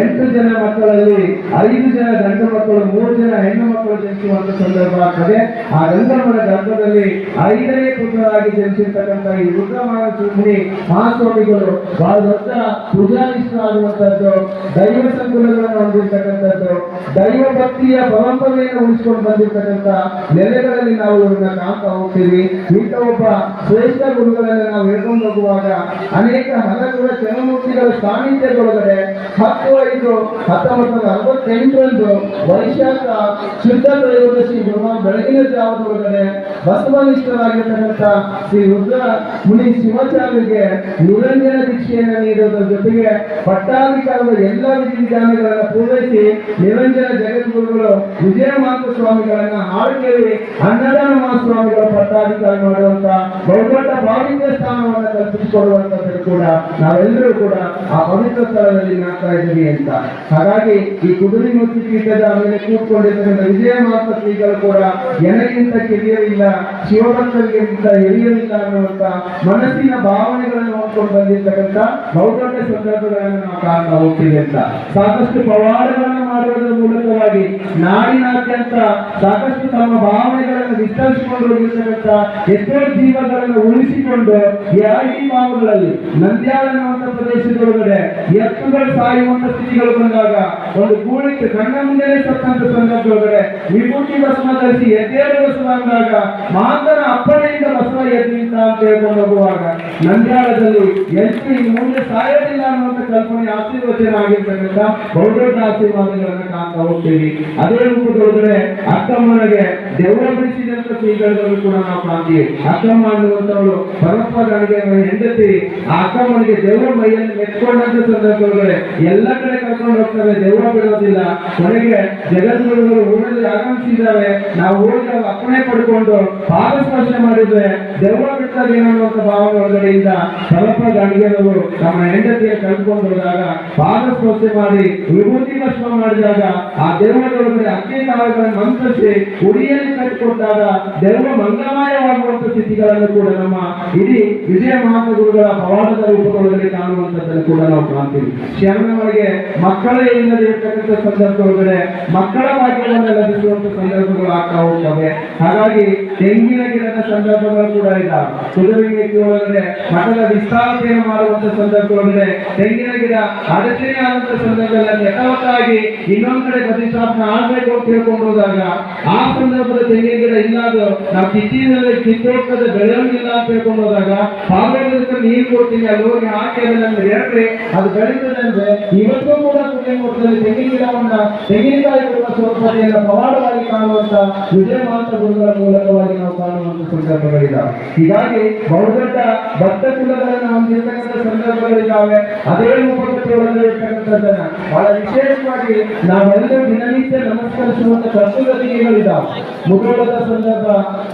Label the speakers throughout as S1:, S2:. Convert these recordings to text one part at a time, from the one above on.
S1: ಎಂಟು ಜನ ಮಕ್ಕಳಲ್ಲಿ ಐದು ಜನ ಗಂಡು ಮಕ್ಕಳು, ಮೂರು ಜನ ಹೆಣ್ಣು ಮಕ್ಕಳು ಜನಿಸುವಂತ ಸಂದರ್ಭ ಆಗ್ತದೆ. ಆ ಗಂಗಮ್ಮನ ಗರ್ಭದಲ್ಲಿ ಐದನೇ ಪುತ್ರರಾಗಿ ಜನಿಸಿರ್ತಕ್ಕಂಥ ಈ ರುದ್ರಮಾನ ಸುಮ್ಮನಿ ಮಹಾಸ್ವಾಮಿಗಳು ಬಹಳ ದೊಡ್ಡ ಪೂಜಾನಿಷ್ಠರಾಗುವಂತದ್ದು ದೈವ ಸಂಕುಲಗಳನ್ನು ಹೊಂದಿರ್ತಕ್ಕಂಥದ್ದು, ದೈವ ಭಕ್ತಿಯ ಪರಂಪರೆಯನ್ನು ಉಳಿಸಿಕೊಂಡು ಬಂದಿರ್ತಕ್ಕಂಥ ನೆಲೆಗಳಲ್ಲಿ ನಾವು ಇವ್ರನ್ನ ಕಾಣ್ತಾ ಹೋಗ್ತೀವಿ. ಇಂಥ ಒಬ್ಬ ಶ್ರೇಷ್ಠ ಗುರುಗಳನ್ನು ನಾವು ಹೇಳ್ಕೊಂಡು ಹೋಗುವಾಗ ಅನೇಕ ಹಲಗುರ ಜನಮೂರ್ತಿಗಳ ಸಾನ್ನಿಧ್ಯದೊಳಗಡೆ ಹತ್ತು ಐದು ಹತ್ತೊಂಬತ್ತು ನೂರ ಅರವತ್ತೆಂಟರಂದು ವೈಶಾಖ ಶುದ್ಧ ತ್ರಯೋದಶಿ ಗುರುವಾರ ಬೆಳಗಿನ ಜಾವದೊಳಗಡೆ ಬಸವನಿಷ್ಠರಾಗಿರ್ತಕ್ಕಂಥ ಶ್ರೀ ರುದ್ರ ಮುನಿ ಶಿವಾಚಾರ್ಯರಿಗೆ ನಿರಂಜನ ದೀಕ್ಷೆಯನ್ನು ನೀಡುವುದರ ಜೊತೆಗೆ ಪಟ್ಟಾಧಿಕಾರದ ಎಲ್ಲ ವಿಧಿವಿಧಾನಗಳನ್ನು ಪೂರೈಸಿ ನಿರಂಜನ ಜಗದ್ಗುರುಗಳು ವಿಜಯ ಮಾತೃ ಸ್ವಾಮಿಗಳನ್ನ ಆಳ್ಕೇರಿ ಅನ್ನದಾನ ಮಹಾಸ್ವಾಮಿಗಳ ಪಟ್ಟಾಧಿಕಾರ ಮಾಡುವಂತ ಬಹುದೊಡ್ಡ ಭಾವಿಕ ಸ್ಥಾನವನ್ನು ಕಲ್ಪಿಸಿಕೊಡುವಂತದ್ದು ಕೂಡ ನಾವೆಲ್ಲರೂ ಕೂಡ ಆ ಪವಿತ್ರ ಸ್ಥಳದಲ್ಲಿ ಮಾಡ್ತಾ ಇದ್ದೀವಿ ಅಂತ. ಹಾಗಾಗಿ ಈ ಕುದುರೆ ಮತ್ತು ಪೀಠದ ಮೇಲೆ ಕೂತ್ಕೊಂಡಿರ್ತಕ್ಕಂಥ ವಿಜಯ ಮಾತ್ರ ಶ್ರೀಗಳು ಕೂಡ ಎನಗಿಂತ ಕಿರಿಯರಿಲ್ಲ, ಶಿವಭಕ್ತರಿಗಿಂತ ಹಿರಿಯರಿಲ್ಲ ಅನ್ನುವಂತ ಮನಸ್ಸಿನ ಭಾವನೆಗಳನ್ನು ಹೊಂದ್ಕೊಂಡು ಬಂದಿರ್ತಕ್ಕಂಥ ಬಹುದೊಡ್ಡ ಸಂದರ್ಭಗಳನ್ನು ನಾವು ಕಾಣ್ತಾ ಹೋಗ್ತೀವಿ ಅಂತ. ಸಾಕಷ್ಟು ಪವಾಡಗಳನ್ನು ಮಾಡುವುದರ ಮೂಲಕವಾಗಿ ನಾಡಿನಾದ್ಯಂತ ಸಾಕಷ್ಟು ತಮ್ಮ ಭಾವನೆಗಳನ್ನು ವಿಸ್ತರಿಸಿಕೊಂಡು ಹೋಗಿರ್ತಕ್ಕಂಥ ಎಷ್ಟೋ ಜೀವಗಳನ್ನು ಉಳಿಸಿಕೊಂಡು ಯಾರಿ ಭಾವಗಳಲ್ಲಿ ನಂದ್ಯಾಳ ಪ್ರದೇಶದೊಳಗಡೆ ಎತ್ತುಗಳು ಸಾಯುವಂತ ಸ್ಥಿತಿಗಳು ಬಂದಾಗ, ಒಂದು ಗೂಳಿಗೆ ಕಣ್ಣ ಮುಂದೆ ಸತ್ತಂತ ಸಂದರ್ಭದೊಳಗಡೆ ವಿಭೂತಿ ಭಸ್ಮ ಧರಿಸಿ ಎದ್ದೇಳು ಅಂದಾಗ ಮಾತನ ಅಪ್ಪಣೆಯಿಂದ ಬಸವ ಎದ್ದು ನಿಂತ ಅಂತ ಹೇಳ್ಕೊಂಡು ಹೋಗುವಾಗ ನಂದ್ಯಾಳದಲ್ಲಿ ಎಷ್ಟು ಈ ಮುಂದೆ ಸಾಯೋದಿಲ್ಲ ಅನ್ನುವಂಥ ಕಲ್ಪನೆ ಆಶೀರ್ವಚನ ಆಗಿರ್ತಕ್ಕಂಥ ಬಹುದೊಡ್ಡ ಆಶೀರ್ವಾದಗಳನ್ನ ಕಾಣ್ತಾ ಹೋಗ್ತೀವಿ. ಅದೇ ರೂಪದೊಳಗಡೆ ಅಕ್ಕಮ್ಮನಿಗೆ ದೆವ್ವ ಬಿಡಿಸಿದಂತ ಶ್ರೀಗಳನ್ನು ಕೂಡ ನಾವು ಕಾಣ್ತೀವಿ. ಅಕ್ಕಮ್ಮ ಅನ್ನುವಂಥವಳು ಪರಸ್ಪರನಿಗೆ ಹೆಂಡತಿ ಆ ಅಕ್ಕಮ್ಮನಿಗೆ ದೇವರ ಮೈಯನ್ನು ಮೆಚ್ಕೊಂಡಂತ ಸಂದರ್ಭಗಳೇ ಎಲ್ಲ ಕಡೆ ಕರ್ಕೊಂಡು ಹೋಗ್ತಾರೆ. ದೇವರ ಬಿಡೋದಿಲ್ಲ. ಕೊನೆಗೆ ಜಗದ್ಗುರುಗಳು ಊರಲ್ಲಿ ಆಗಮಿಸಿದ್ದಾವೆ ನಾವು ಊರಿಗೆ ಅಪ್ಪಣೆ ಪಡ್ಕೊಂಡು ಪಾದ ಸ್ಪರ್ಶ ಮಾಡಿದ್ರೆ ದೇವರ ಬಿಡ್ತಾರೆ ಅನ್ನುವಂತ ಭಾವನೆ ಒಳಗಡೆಯಿಂದ ಸ್ವಲ್ಪ ಗಾಡಿಗೆನವರು ತಮ್ಮ ಹೆಂಡತಿಯ ಕಳ್ಕೊಂಡು ಹೋದಾಗ ಪಾದ ಸ್ಪರ್ಶ ಮಾಡಿ ವಿಭೂತಿ ಭಸ್ಮ ಮಾಡಿದಾಗ ಆ ದೆವ್ವದೊಳಗಡೆ ಅಕ್ಕಿ ಕಾಳುಗಳನ್ನು ಮಂತ್ರಿಸಿ ಉಡಿಯಲ್ಲಿ ಕಟ್ಟಿಕೊಟ್ಟಾಗ ಧರ್ಮ ಮಂಗಮಯವಾಗುವಂತ ಸ್ಥಿತಿಗಳನ್ನು ಕೂಡ ನಮ್ಮ ಇಡೀ ವಿಜಯ ಮಹಾತ್ಮಗುರುಗಳ ಪವಾಡದ ರೂಪದೊಳಗಡೆ ಕಾಣುವಂತದ್ದನ್ನು ಕೂಡ ನಾವು ಕಾಣ್ತೀವಿ. ಶರಣವರಿಗೆ ಮಕ್ಕಳೇ ಇಲ್ಲದೆ ಇರ್ತಕ್ಕಂಥ ಸಂದರ್ಭದೊಳಗಡೆ ಮಕ್ಕಳ ಭಾಗ್ಯವನ್ನು ಲಭಿಸುವಂತ ಸಂದರ್ಭಗಳು ಆಗ್ತಾ ಹೋಗ್ತವೆ. ಹಾಗಾಗಿ ತೆಂಗಿನ ಗಿಡದ ಸಂದರ್ಭಗಳು ಕೂಡ ಇಲ್ಲ. ಕುದುರೆಗೆ ಒಳಗಡೆ ಮಠದ ವಿಸ್ತಾರತೆಯನ್ನು ಮಾಡುವಂತ ಸಂದರ್ಭದೊಳಗಡೆ ತೆಂಗಿನ ಗಿಡ ಅಡಚಣೆ ಆದಂತ ಸಂದರ್ಭದಲ್ಲಿ ಯಥಾವತ್ತಾಗಿ ಇನ್ನೊಂದ್ ಕಡೆ ಪ್ರತಿಷ್ಠಾಪನೆ ಆಗ್ಬೇಕು ಅಂತ ತಿಳ್ಕೊಂಡು ಹೋದಾಗ ಆ ಸಂದರ್ಭದ ತೆಂಗಿನ ಗಿಡ ಇನ್ನಾದ್ರು ನಾವು ಕಿತ್ತಿನಲ್ಲಿ ಕಿತ್ತೋಗ್ತದೆ, ಬೆಳೆಯೋಂಗಿಲ್ಲ ಅಂತ ಹೇಳ್ಕೊಂಡು ಹೋದಾಗ ಪಾಪಕ್ಕೆ ನೀರು ಕೊಡ್ತೀನಿ ಅಲ್ಲಿ ಹೋಗಿ ಹಾಕಿ ಅದನ್ನ ಹೇಳ್ರಿ ಅದು ಬೆಳೀತದೆ ಇವತ್ತು ಕೂಡ ಕುಟುಂಬದಲ್ಲಿ ತೆಂಗಿನ ಗಿಡವನ್ನ ತೆಂಗಿನಕಾಯಿ ಕೊಡುವ ಸ್ವರೂಪತೆಯನ್ನು ಪವಾಡವಾಗಿ ಕಾಣುವಂತ ವಿಜಯ ಮಾತ್ರ ಗುರುಗಳ ಮೂಲಕವಾಗಿ ನಾವು ಕಾಣುವಂತ ಸಂದರ್ಭಗಳಿದ್ದಾವೆ ಹೀಗಾಗಿ ಬಹುದೊಡ್ಡ ಭಕ್ತ ಕುಲಗಳನ್ನು ಹೊಂದಿರತಕ್ಕಂಥ ಸಂದರ್ಭಗಳಿದ್ದಾವೆ ಅದೇ ರೂಪಕ್ಕೆ ಒಳಗಿರ್ತಕ್ಕಂಥದ್ದನ್ನ ಬಹಳ ವಿಶೇಷವಾಗಿ ನಾವೆಲ್ಲರೂ ದಿನನಿತ್ಯ ನಮಸ್ಕರಿಸುವಂತ ಕರ್ತೃಗತಿಗಳಿದ್ದಾವೆ ಮುಗೋಳದ ಸಂದರ್ಭ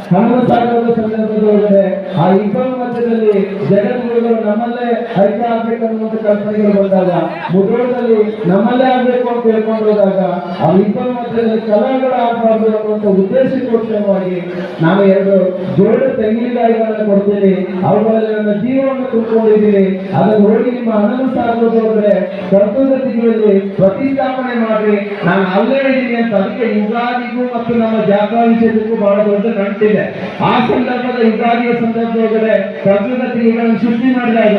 S1: ಹನುಮ ಸಾಗರದ ಸಂದರ್ಭದೊಳಗಡೆ ಆ ಇಬ್ಬರ ಮಧ್ಯದಲ್ಲಿ ಜಗದ್ಗುರುಗಳು ನಮ್ಮಲ್ಲೇ ಐಕ್ಯ ಆಗ್ಬೇಕು ಅನ್ನುವಂಥ ಕಲ್ಪನೆಗಳು ಬಂದಾಗ ಮುಗೋಳದಲ್ಲಿ ನಮ್ಮಲ್ಲೇ ಆಗ್ಬೇಕು ಅಂತ ಹೇಳ್ಕೊಂಡು ಆ ಇಬ್ಬರ ಮಧ್ಯದಲ್ಲಿ ಕಲಹಗಳು ಆಗಬಾರ್ದು ಅನ್ನುವಂಥ ಉದ್ದೇಶಕ್ಕೋಸ್ಕರವಾಗಿ ನಾನು ಎರಡು ಜೋಡು ತೆಂಗಿನಕಾಯಿಗಳನ್ನ ಕೊಡ್ತೀನಿ ಅವುಗಳಲ್ಲಿ ನನ್ನ ಜೀವವನ್ನು ತುಂಬಿಕೊಂಡಿದ್ದೀನಿ ಅದನ್ನು ಹೋಗಿ ನಿಮ್ಮ ಹನ್ನೊಂದು ಸಾವಿರದೊಳಗಡೆ ತಿಂಗಳಲ್ಲಿ ಪ್ರತಿಷ್ಠಾಪನೆ ಮಾಡಿ ನಾನು ಅಲ್ಲೇ ಇದ್ದೀನಿ ಅಂತ ಅದಕ್ಕೆ ಯುಗಾದಿಗೂ ಮತ್ತು ನಮ್ಮ ಜಾತಾಭಿಷೇಕಕ್ಕೂ ಬಹಳ ದೊಡ್ಡ ನಂಟಿದೆ ಆ ಸಂದರ್ಭದ ಯುಗಾದಿಯ ಸಂದರ್ಭದೊಳಗಡೆ ತಿಂಗಳನ್ನು ಸೃಷ್ಟಿ ಮಾಡಿದಾಗ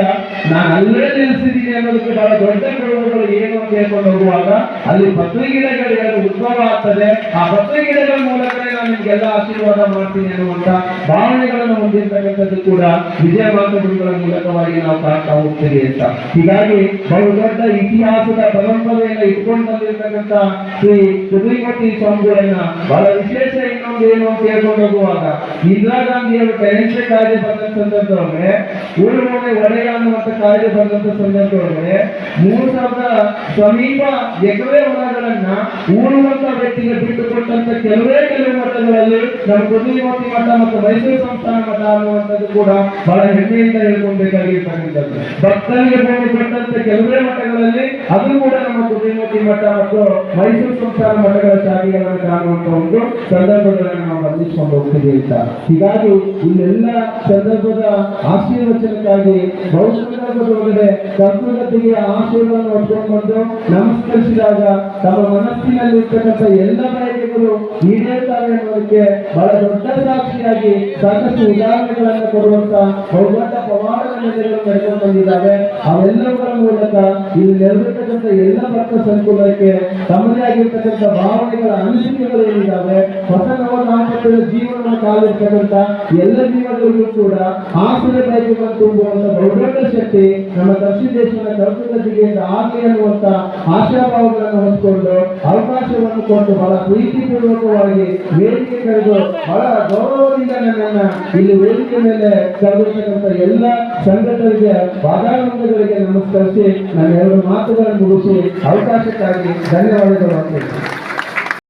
S1: ನಾನು ಅಲ್ಲೇ ನಿಲ್ಲಿಸಿದ್ದೀನಿ ಅನ್ನೋದಕ್ಕೆ ಬಹಳ ದೊಡ್ಡ ಕೊಡುಗೆಗಳು ಏನು ಅಂತ ಹೇಳ್ಕೊಂಡು ಹೋಗುವಾಗ ಅಲ್ಲಿ ಪತ್ರಿ ಗಿಡಗಳು ಎರಡು ಉದ್ಭವ ಆಗ್ತದೆ. ಆ ಪತ್ರಿ ಗಿಡಗಳ ಮೂಲಕವೇ ನಾನು ನಿಮ್ಗೆಲ್ಲ ಆಶೀರ್ವಾದ ಮಾಡ್ತೀನಿ ಅನ್ನುವಂತ ಭಾವನೆಗಳನ್ನು ಹೊಂದಿರ್ತಕ್ಕಂಥದ್ದು ಕೂಡ ವಿಜಯ ಮಾತುಗಳ ಮೂಲಕವಾಗಿ ನಾವು ಕಾಣ್ತಾ ಹೋಗ್ತೀವಿ ಅಂತ. ಹೀಗಾಗಿ ಬಹು ದೊಡ್ಡ ಇತಿಹಾಸದ ಪರಂಪರೆಯನ್ನು ಇಟ್ಕೊಂಡು ಬಂದಿರ್ತಕ್ಕಂಥ ಶ್ರೀ ಸುದ್ರಿಮತಿ ಸ್ವಾಮಿಗಳನ್ನ ಬಹಳ ವಿಶೇಷ ಇನ್ನೊಂದು ಏನು ಅಂತ ಹೇಳ್ಕೊಂಡು ಹೋಗುವಾಗ ಇಂದಿರಾ ಗಾಂಧಿಯವರು ಟೆನೆನ್ಸಿ ಕಾಯ್ದೆ ಬಂದ ಸಂದರ್ಭದೊಳಗೆ ಊರುಮನೆ ಒಡೆಯ ಅನ್ನುವಂಥ ಕಾಯ್ದೆ ಬಂದಂತ ಸಂದರ್ಭದೊಳಗೆ ಮೂರು ಸಾವಿರದ ಸಮೀಪ ಎಕರೆ ಹೊಲಗಳನ್ನ ಊರುವಂತ ವ್ಯಕ್ತಿಗೆ ಬಿಟ್ಟುಕೊಟ್ಟಂತ ಕೆಲವೇ ಕೆಲವು ಮಠಗಳಲ್ಲಿ ನಮ್ಮ ಕುದುರೆಮತಿ ಮಠ ಮತ್ತು ಮೈಸೂರು ಸಂಸ್ಥಾನ ಮಠ ಅನ್ನುವಂಥದ್ದು ಕೂಡ ಬಹಳ ಹೆಮ್ಮೆಯಿಂದ ಹೇಳ್ಕೊಳ್ಬೇಕಾಗಿರ್ತಕ್ಕಂಥದ್ದು ಭಕ್ತರಿಗೆ ಭೂಮಿ ಕೊಟ್ಟಂತ ಕೆಲವೇ ಮಠಗಳಲ್ಲಿ ಅದು ಕೂಡ ನಮ್ಮ ಮಠ ಮತ್ತು ಮೈಸೂರು ಸಂಸ್ಥಾನ ಮಠಗಳ ಶಾಖೆಗಳನ್ನು ಕಾಣುವಂತ ಒಂದು ಸಂದರ್ಭಗಳನ್ನು ನಾವು ಬಂಧಿಸಿಕೊಂಡು ಹೋಗ್ತೀವಿ ಅಂತ. ಹೀಗಾಗಿ ಇಲ್ಲೆಲ್ಲ ಸಂದರ್ಭದ ಆಶೀರ್ವಚನಕ್ಕಾಗಿ ಬಹುಸಂದರ್ಭದೊಳಗಡೆ ಕರ್ತೃಗತಿಗೆ ಆಶೀರ್ವಾದ ಹೊಡ್ಕೊಂಡು ಬಂದು ನಮಸ್ಕರಿಸಿದಾಗ ತಮ್ಮ ಮನಸ್ಸಿನಲ್ಲಿ ಇರ್ತಕ್ಕಂಥ ಎಲ್ಲ ಬಯಕೆಗಳು ಈಡೇರ್ತಾರೆ ಅನ್ನೋದಕ್ಕೆ ಬಹಳ ದೊಡ್ಡ ಸಾಕ್ಷಿಯಾಗಿ ಸಾಕಷ್ಟು ಉದಾಹರಣೆಗಳನ್ನು ಕೊಡುವಂತ ಬಹುದೊಡ್ಡ ಪವಾಡಗಳನ್ನು ನಡ್ಕೊಂಡು ಬಂದಿದ್ದಾವೆ. ಅವೆಲ್ಲವುಗಳ ಮೂಲಕ ಇಲ್ಲಿ ನೆರವೇರ್ತಕ್ಕಂಥ ಎಲ್ಲ ಭಕ್ತ ಸಂಕುಲಕ್ಕೆ ತಮ್ಮದೇ ಆಗಿರ್ತಕ್ಕಂಥ ಭಾವನೆಗಳ ಅನಿಸಿಕೆಗಳು ಏನಿದ್ದಾವೆ ಹೊಸ ನವ ಜೀವನ ಕಾಲಿರ್ತಕ್ಕಂಥ ಎಲ್ಲ ಜೀವನಗಳಿಗೂ ಕೂಡ ಆಸರೆ ಬಯಕೆಗಳನ್ನು ತುಂಬುವಂತ ಬಹುದೊಡ್ಡ ಶಕ್ತಿ ನಮ್ಮ ದಕ್ಷಿಣ ದೇಶದ ಕರ್ತೃಗತಿಗೆಯಿಂದ ಆಗಲಿ ಅನ್ನುವಂತ ಆಶಾಭಾವಗಳನ್ನು ಹೊಂದಿಕೊಂಡು ಅವಕಾಶವನ್ನು ಕೊಟ್ಟು ಬಹಳ ಪ್ರೀತಿಪೂರ್ವಕವಾಗಿ ವೇದಿಕೆ ಕರೆದು ಬಹಳ ಗೌರವದಿಂದ ನನ್ನನ್ನ ಇಲ್ಲಿ ವೇದಿಕೆ ಮೇಲೆ ಕರೆದಿರ್ತಕ್ಕಂಥ ಎಲ್ಲ ಸಂಘಟನೆಗೆ ಪಾದಾನಂದಗಳಿಗೆ ನಮಸ್ಕರಿಸಿ ನನ್ನ ಎರಡು ಮಾತುಗಳನ್ನು ಮುಗಿಸಿ ಅವಕಾಶಕ್ಕಾಗಿ ಧನ್ಯವಾದಗಳು ಅಂತ